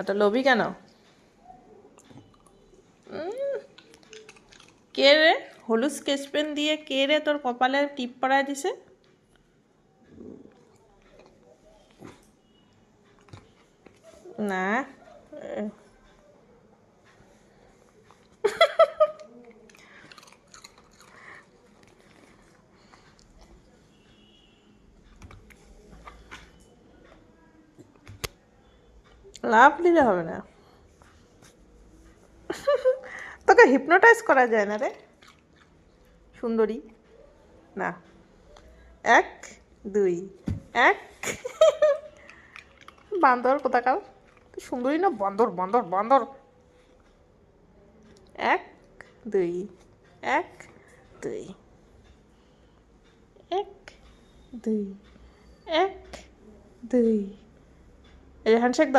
এত লোভি কেন? কে রে? হলুদ স্কেচ পেন দিয়ে কে রে তোর কপালে টিপ পড়ায় দিছে? না লাভ দিলে হবে না। তোকে হিপনোটাইজ করা যায় না রে। সুন্দরী। না। এক, দুই। এক। বান্দর কোথাকার? সুন্দরী না বান্দর বান্দর বান্দর? এক, দুই। এক দুই। এক দুই। এক, দুই। এই হ্যান্ডশেক